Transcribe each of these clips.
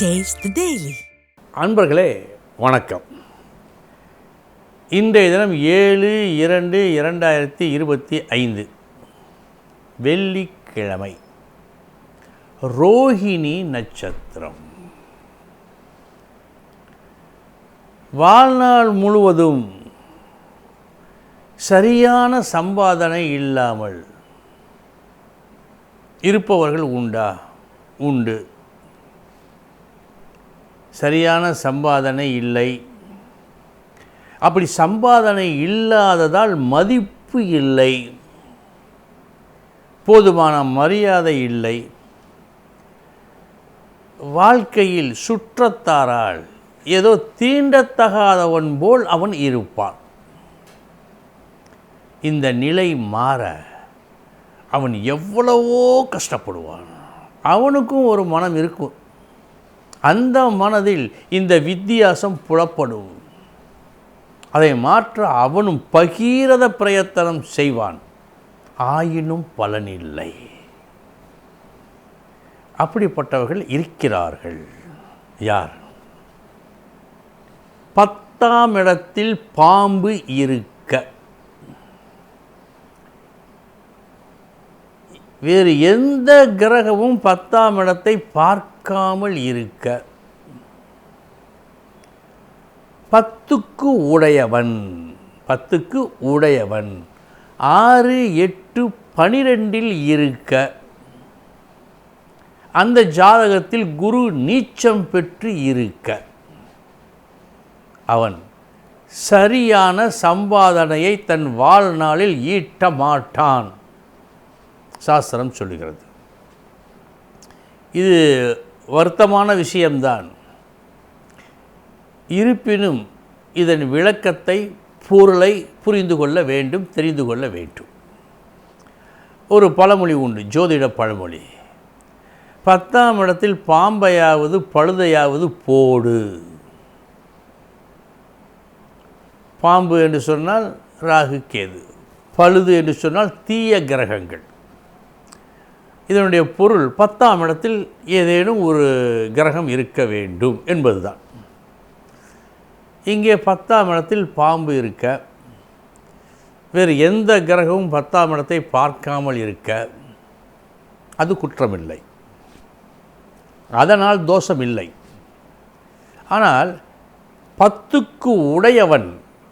Taste அன்பர்களே வணக்கம். இன்றைய தினம் ஏழு இரண்டு இரண்டாயிரத்தி இருபத்தி ஐந்து. வெள்ளிக்கிழமை. ரோஹிணி நட்சத்திரம். வாழ்நாள் முழுவதும் சரியான சம்பாதனை இல்லாமல் இருப்பவர்கள் உண்டா? உண்டு. சரியான சம்பாதனை இல்லை. அப்படி சம்பாதனை இல்லாததால் மதிப்பு இல்லை. போதுமான மரியாதை இல்லை. வாழ்க்கையில் சுற்றத்தாரால் ஏதோ தீண்டத்தகாதவன் போல் அவன் இருப்பான். இந்த நிலை மாற அவன் எவ்வளவோ கஷ்டப்படுவான். அவனுக்கும் ஒரு மனம் இருக்கும். அந்த மனதில் இந்த வித்தியாசம் புலப்படும். அதை மாற்ற அவனும் பகீரத பிரயத்தனம் செய்வான். ஆயினும் பலனில்லை. அப்படிப்பட்டவர்கள் இருக்கிறார்கள். யார்? பத்தாம் இடத்தில் பாம்பு இருக்க. வேறு எந்த கிரகமும் பத்தாம் இடத்தை பார்க்க பார்க்காமல் இருக்க. பத்துக்கு உடையவன் பத்துக்கு உடையவன். ஆறு எட்டு பனிரெண்டில் இருக்க. அந்த ஜாதகத்தில் குரு நீச்சம் பெற்று இருக்க. அவன் சரியான சம்பாதனையை தன் வாழ்நாளில் ஈட்ட மாட்டான். சாஸ்திரம் சொல்லுகிறது. இது வருத்தமான விஷயம்தான். இருப்பினும் இதன் விளக்கத்தை பொருளை புரிந்து கொள்ள வேண்டும் தெரிந்து கொள்ள வேண்டும். ஒரு பழமொழி உண்டு ஜோதிட பழமொழி. பத்தாம் இடத்தில் பாம்பையாவது பழுதையாவது போடு. பாம்பு என்று சொன்னால் ராகு கேது பழுது என்று சொன்னால் தீய கிரகங்கள். இதனுடைய பொருள் பத்தாம் இடத்தில் ஏதேனும் ஒரு கிரகம் இருக்க வேண்டும் என்பதுதான். இங்கே பத்தாம் இடத்தில் பாம்பு இருக்க வேறு எந்த கிரகமும் பத்தாம் இடத்தை பார்க்காமல் இருக்க அது குற்றமில்லை. அதனால் தோஷம் இல்லை ஆனால் பத்துக்கு உடையவன்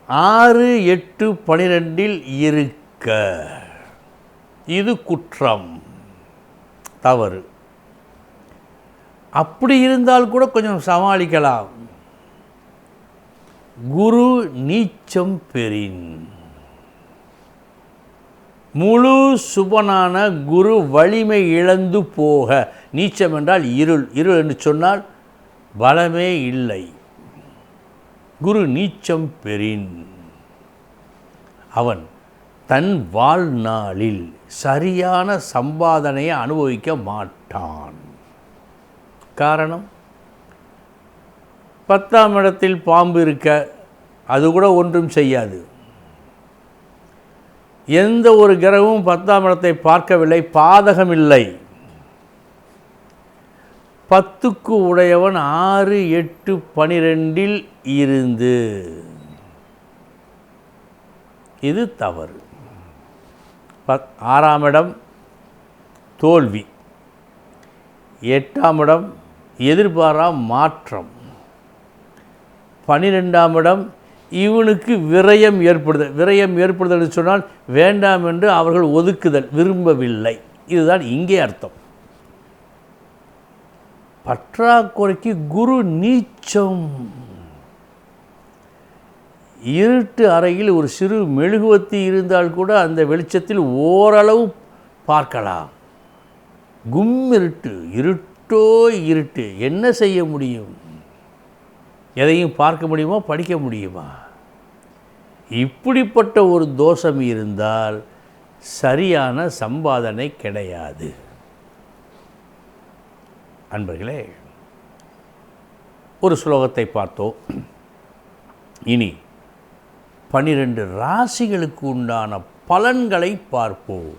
ஆறு எட்டு பனிரெண்டில் இருக்க இது குற்றம். தவறு. அப்படி இருந்தால் கூட கொஞ்சம் சமாளிக்கலாம். குரு நீச்சம் பெறின். முழு சுபனான குரு வலிமை இழந்து போக. நீச்சம் என்றால் இருள். இருள் என்று சொன்னால் பலமே இல்லை. குரு நீச்சம் பெறின். அவன் தன் வாழ்நாளில் சரியான சம்பாதனையை அனுபவிக்க மாட்டான். காரணம்? பத்தாம் இடத்தில் பாம்பு இருக்க அது கூட ஒன்றும் செய்யாது. எந்த ஒரு கிரகமும் பத்தாம் இடத்தை பார்க்கவில்லை பாதகமில்லை பத்துக்கு உடையவன் ஆறு எட்டு பனிரெண்டில் இருந்து. இது தவறு. பத் ஆறாம் இடம் தோல்வி. எட்டாம் இடம் எதிர்பாரா மாற்றம். பன்னிரெண்டாம் இடம் இவனுக்கு விரயம் ஏற்படுதல் விரயம் ஏற்படுதல் சொன்னால் வேண்டாம் என்று அவர்கள் ஒதுக்குதல் விரும்பவில்லை. இதுதான் இங்கே அர்த்தம். பற்றாக்குறைக்கு குரு நீச்சம். இருட்டு அறையில் ஒரு சிறு மெழுகுவத்தி இருந்தால் கூட அந்த வெளிச்சத்தில் ஓரளவு பார்க்கலாம். கும் இருட்டு இருட்டோ இருட்டு என்ன செய்ய முடியும்? எதையும் பார்க்க முடியுமா? படிக்க முடியுமா? இப்படிப்பட்ட ஒரு தோஷம் இருந்தால் சரியான சம்பாதனை கிடையாது. அன்பர்களே ஒரு ஸ்லோகத்தை பார்த்தோம். இனி பனிரெண்டு ராசிகளுக்கு உண்டான பலன்களை பார்ப்போம்.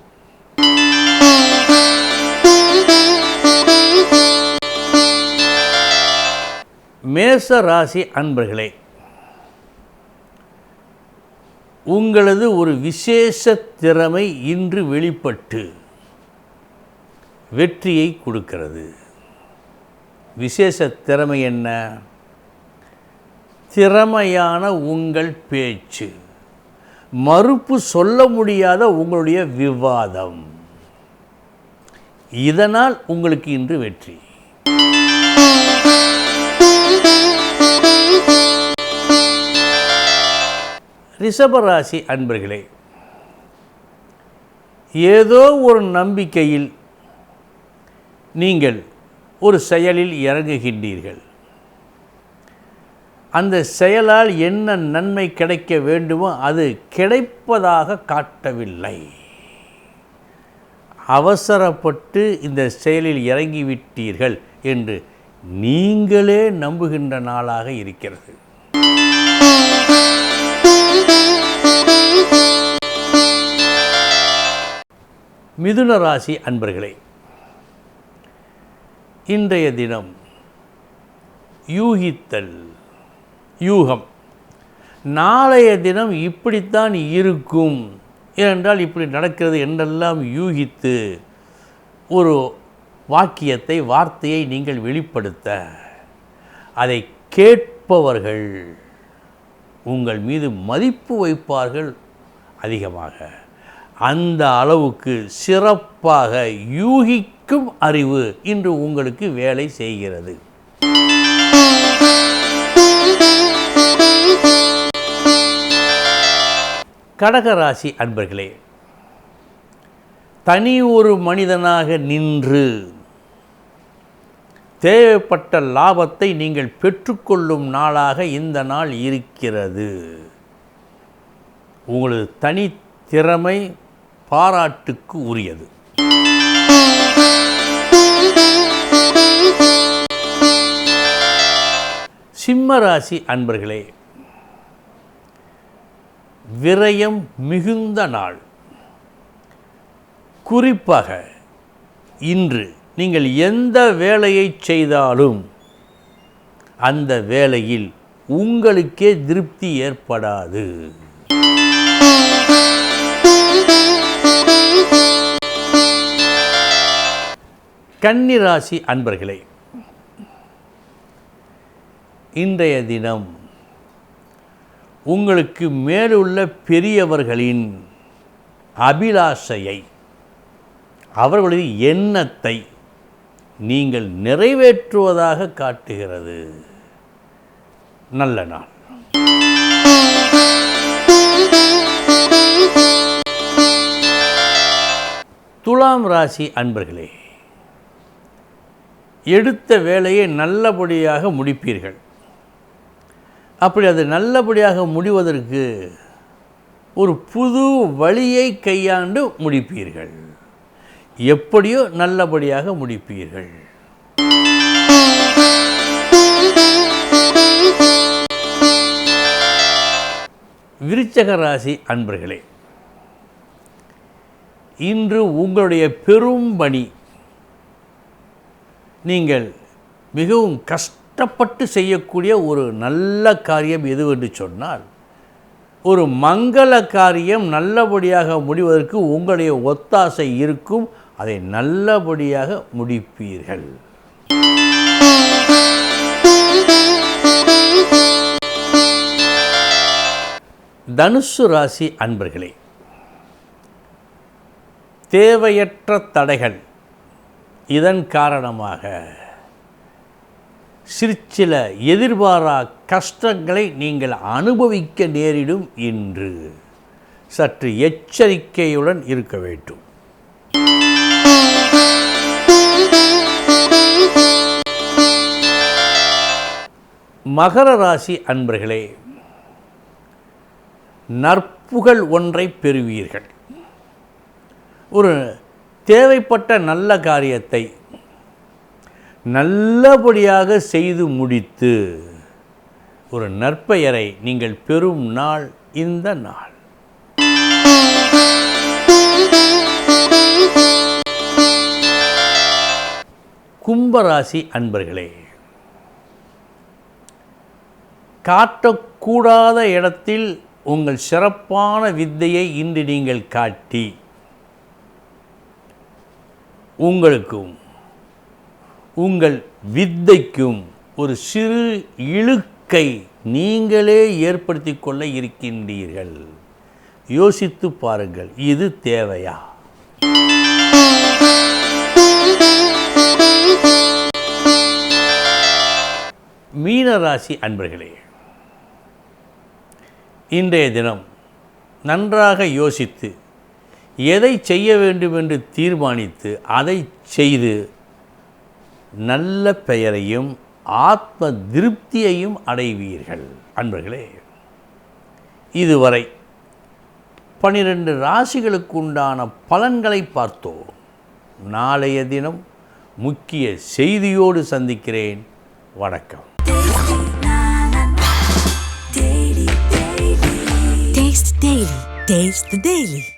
மேச ராசி அன்பர்களே உங்களது ஒரு விசேஷ திறமை இன்று வெளிப்பட்டு வெற்றியை கொடுக்கிறது. விசேஷ திறமை என்ன? திறமையான உங்கள் பேச்சு. மறுப்பு சொல்ல முடியாத உங்களுடைய விவாதம். இதனால் உங்களுக்கு இன்று வெற்றி. ரிஷபராசி அன்பர்களே ஏதோ ஒரு நம்பிக்கையில் நீங்கள் ஒரு செயலில் இறங்குகின்றீர்கள். அந்த செயலால் என்ன நன்மை கிடைக்க வேண்டுமோ அது கிடைப்பதாக காட்டவில்லை. அவசரப்பட்டு இந்த செயலில் இறங்கிவிட்டீர்கள் என்று நீங்களே நம்புகின்ற நாளாக இருக்கிறது. மிதுன ராசி அன்பர்களே இன்றைய தினம் யூகித்தல் யூகம். நாளைய தினம் இப்படித்தான் இருக்கும். ஏனென்றால் இப்படி நடக்கிறது என்றெல்லாம் யூகித்து ஒரு வாக்கியத்தை வார்த்தையை நீங்கள் வெளிப்படுத்த. அதை கேட்பவர்கள் உங்கள் மீது மதிப்பு வைப்பார்கள் அதிகமாக. அந்த அளவுக்கு சிறப்பாக யூகிக்கும் அறிவு இன்று உங்களுக்கு வேலை செய்கிறது. கடகராசி அன்பர்களே தனி ஒரு மனிதனாக நின்று தேவைப்பட்ட லாபத்தை நீங்கள் பெற்றுக்கொள்ளும் நாளாக இந்த நாள் இருக்கிறது. உங்களது தனித்திறமை பாராட்டுக்கு உரியது. சிம்மராசி அன்பர்களே விரயம் மிகுந்த நாள். குறிப்பாக இன்று நீங்கள் எந்த வேலையை செய்தாலும் அந்த வேலையில் உங்களுக்கே திருப்தி ஏற்படாது. கன்னிராசி அன்பர்களே இன்றைய தினம் உங்களுக்கு மேலுள்ள பெரியவர்களின் அபிலாஷையை அவர்களது எண்ணத்தை நீங்கள் நிறைவேற்றுவதாக காட்டுகிறது. நல்ல நாள். துலாம் ராசி அன்பர்களே எடுத்த வேலையை நல்லபடியாக முடிப்பீர்கள். அப்படி அது நல்லபடியாக முடிவதற்கு ஒரு புது வழியை கையாண்டு முடிப்பீர்கள். எப்படியோ நல்லபடியாக முடிப்பீர்கள். விருச்சக ராசி அன்பர்களே இன்று உங்களுடைய பெரும் பணி. நீங்கள் மிகவும் கஷ்டப்பட்டு செய்யக்கூடிய ஒரு நல்ல காரியம் எதுவென்று சொன்னால் ஒரு மங்கள காரியம் நல்லபடியாக முடிவதற்கு உங்களுடைய ஒத்தாசை இருக்கும் அதை நல்லபடியாக முடிப்பீர்கள். தனுசு ராசி அன்பர்களே தேவையற்ற தடைகள் இதன் காரணமாக சிற்சில எதிர்பாரா கஷ்டங்களை நீங்கள் அனுபவிக்க நேரிடும் என்று சற்று எச்சரிக்கையுடன் இருக்க வேண்டும். மகர ராசி அன்பர்களே நற்புகழ் ஒன்றை பெறுவீர்கள். ஒரு தேவைப்பட்ட நல்ல காரியத்தை நல்லபடியாக செய்து முடித்து ஒரு நற்பெயரை நீங்கள் பெறும் நாள் இந்த நாள். கும்பராசி அன்பர்களே காட்டக்கூடாத இடத்தில் உங்கள் சிறப்பான வித்தையை இன்று நீங்கள் காட்டி உங்களுக்கும் உங்கள் வித்தைக்கும் ஒரு சிறு இழுக்கை நீங்களே ஏற்படுத்தி கொள்ள இருக்கின்றீர்கள். யோசித்து பாருங்கள் இது தேவையா? மீனராசி அன்பர்களே இன்றைய தினம் நன்றாக யோசித்து எதை செய்ய வேண்டும் என்று தீர்மானித்து அதை செய்து நல்ல பெயரையும் ஆத்ம திருப்தியையும் அடைவீர்கள். அன்பர்களே இதுவரை பனிரெண்டு ராசிகளுக்கு உண்டான பலன்களை பார்த்தோம். நாளைய தினம் முக்கிய செய்தியோடு சந்திக்கிறேன். வணக்கம். Taste the Daily.